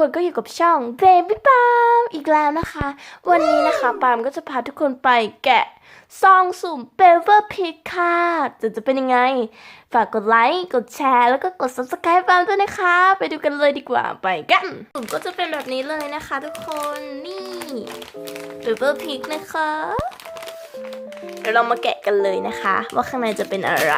นี้ทุกคนก็อยู่กับช่อง Baby Palm อีกแล้วนะคะ วันนี้นะคะปาล์มก็จะพาทุกคนไปแกะซองสุ่ม b e v e r Pig ค่ะจะจะเป็นยังไง ฝากกดไลค์กดแชร์ แล้วก็กด subscribe ปาล์มด้วยนะคะ ไปดูกันเลยดีกว่าไปกันสุ่มก็จะเป็นแบบนี้เลยนะคะทุกคนนี่ b e v e r Pig นะคะเดี๋ยวเรามาแกะกันเลยนะคะ ว่าข้างในจะเป็นอะไร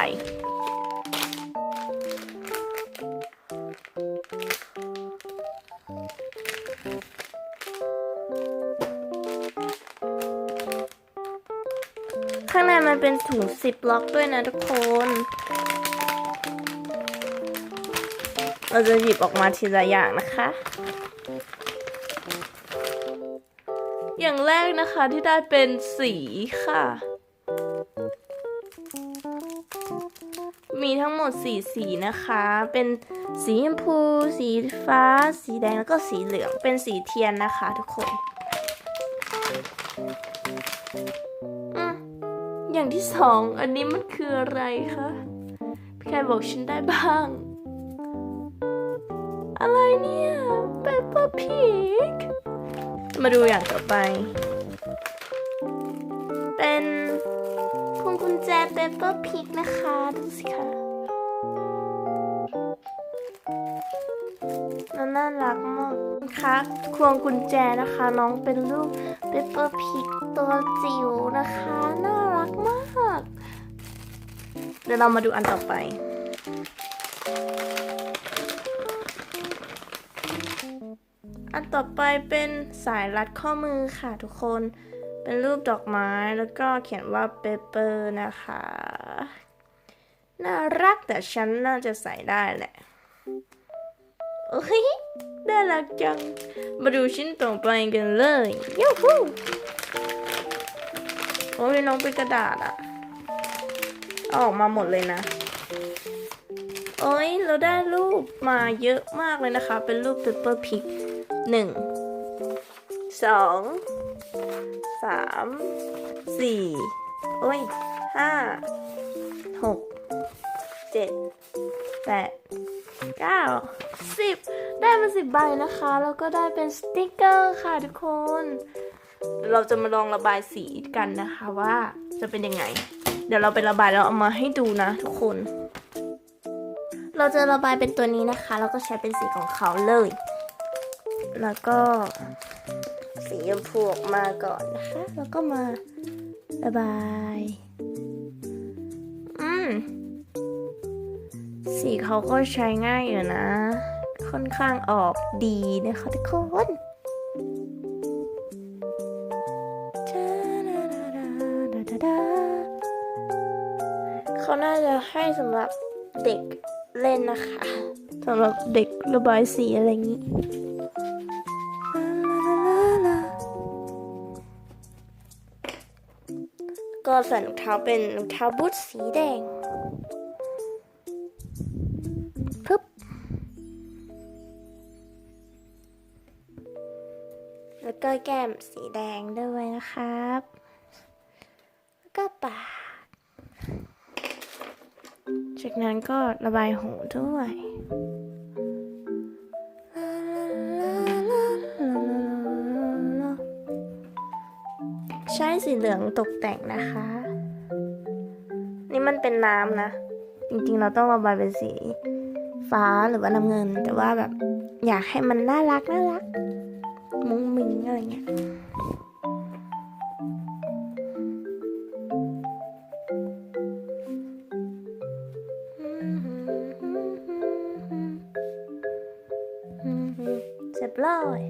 ข้างในมันเป็นถุงซิปล็อกด้วยนะทุกคน เราจะหยิบออกมาทีละอย่างนะคะ อย่างแรกนะคะที่ได้เป็นสีค่ะ มีทั้งหมดสีสีนะคะ เป็นสีชมพู สีฟ้า สีแดงแล้วก็สีเหลือง เป็นสีเทียนนะคะทุกคน อย่างที่สอง อันนี้มันคืออะไรคะพี่ใครบอกฉันได้บ้าง อะไรเนี่ย Peppa Pig มาดูอย่างต่อไป เป็นพวงกุญแจ Peppa Pig นะคะ ดูสิคะ นะคะควงกุญแจนะคะ น้องเป็นลูก Peppa Pig ตัวจิ๋วนะคะ น่ารักมาก เดี๋ยวเรามาดูอันต่อไปอันต่อไปเป็นสายรัดข้อมือค่ะทุกคน เป็นรูปดอกไม้แล้วก็เขียนว่าเปเปอร์นะคะ น่ารักแต่ฉันน่าจะใส่ได้แหละ โอ้ย น่ารักจัง มาดูชิ้นต่อไปกันเลยยูฮูโอ้ยน้องเป็นกระดาษอะเอาออกมาหมดเลยนะ โอ้ยเราได้รูปมาเยอะมากเลยนะคะ เป็นรูปเปเปอร์พิกหนึ่งสองสามสี่โอ้ยห้าหกเจ็ดแปดเก้าสิบได้มาสิบใบนะคะ แล้วก็ได้เป็นสติกเกอร์ค่ะทุกคน เราจะมาลองระบายสีกันนะคะว่าจะเป็นยังไง เดี๋ยวเราไประบายแล้วเอามาให้ดูนะทุกคน เราจะระบายเป็นตัวนี้นะคะ แล้วก็ใช้เป็นสีของเขาเลย แล้วก็สีชมพูออกมาก่อนนะคะ แล้วก็มาระบาย อืม สีเขาก็ใช้ง่ายอยู่นะ ค่อนข้างออกดีนะคะทุกคนเขาน่าจะให้สำหรับเด็กเล่นนะคะสำหรับเด็กระบายสีอะไรอย่างนี้ก็ใส่รองเท้าเป็นรองเท้าบูทสีแดง ก็แก้มสีแดงด้วยนะครับ แล้วก็ปากจากนั้นก็ระบายหูด้วยใช้สีเหลืองตกแต่งนะคะ นี่มันเป็นน้ำนะ จริงๆเราต้องระบายเป็นสีฟ้าหรือว่าน้ำเงิน แต่ว่าแบบอยากให้มันน่ารักน่ารัก เงี้ยเสร็จร้อย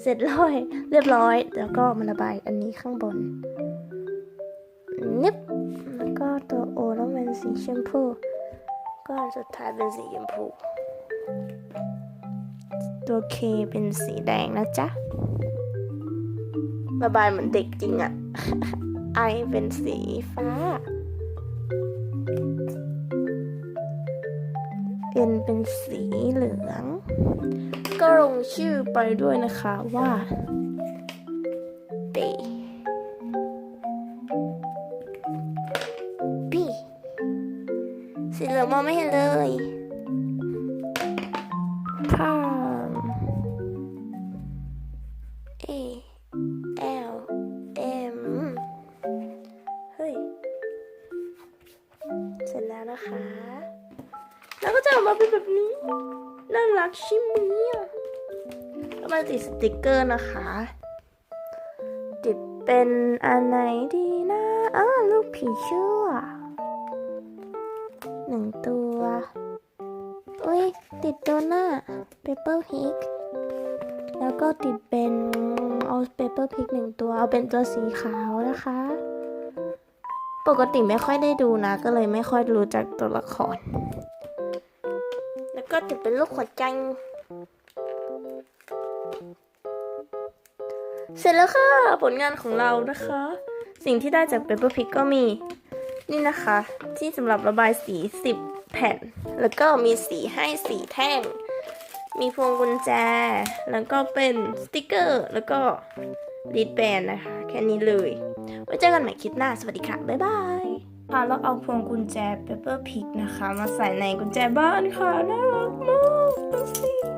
เสร็จร้อย เรียบร้อย แล้วก็มาระบายอันนี้ข้างบน นิบแล้วก็ตัวโอแล้วเป็นสีชมพู ก็สุดท้ายเป็นสีชมพูตัวเคเป็นสีแดงนะจ๊ะ ระบายเหมือนเด็กจริงอะไอเป็นสีฟ้าเอ็นเป็นสีเหลือง ก็ลงชื่อไปด้วยนะคะว่าเตปีสีเหลืองมองไม่เห็นเลยพา จะออกมาเป็นแบบนี้ น่ารักช่ไหมอะแล้วมาติดสติกเกอร์นะคะ ติดเป็นอันไหนดีนะอ้าลูกผีเชื่อหนึ่งตัวอุ้ยติดตัวหน้า Paper Pig แล้วก็ติดเป็นเอา Paper Pig หนึ่งตัว เอาเป็นตัวสีขาวนะคะ ปกติไม่ค่อยได้ดูนะ ก็เลยไม่ค่อยรู้จักตัวละคร แล้วก็ติดเป็นลูกหัวใจ เสร็จแล้วค่ะผลงานของเรานะคะ สิ่งที่ได้จาก Paper Pig ก็มี นี่นะคะ ที่สำหรับระบายสี 10 แผ่น แล้วก็มีสีให้สีแท่ง มีพวงกุญแจ แล้วก็เป็นสติกเกอร์ แล้วก็รีดแบนนะคะ แค่นี้เลย ไว้เจอกันใหม่คลิปหน้า สวัสดีค่ะ บ๊ายบาย ค่ะแล้วเอาพวงกุญแจเปเปอร์พิกนะคะ มาใส่ในกุญแจบ้านค่ะ น่ารักมากดูสิ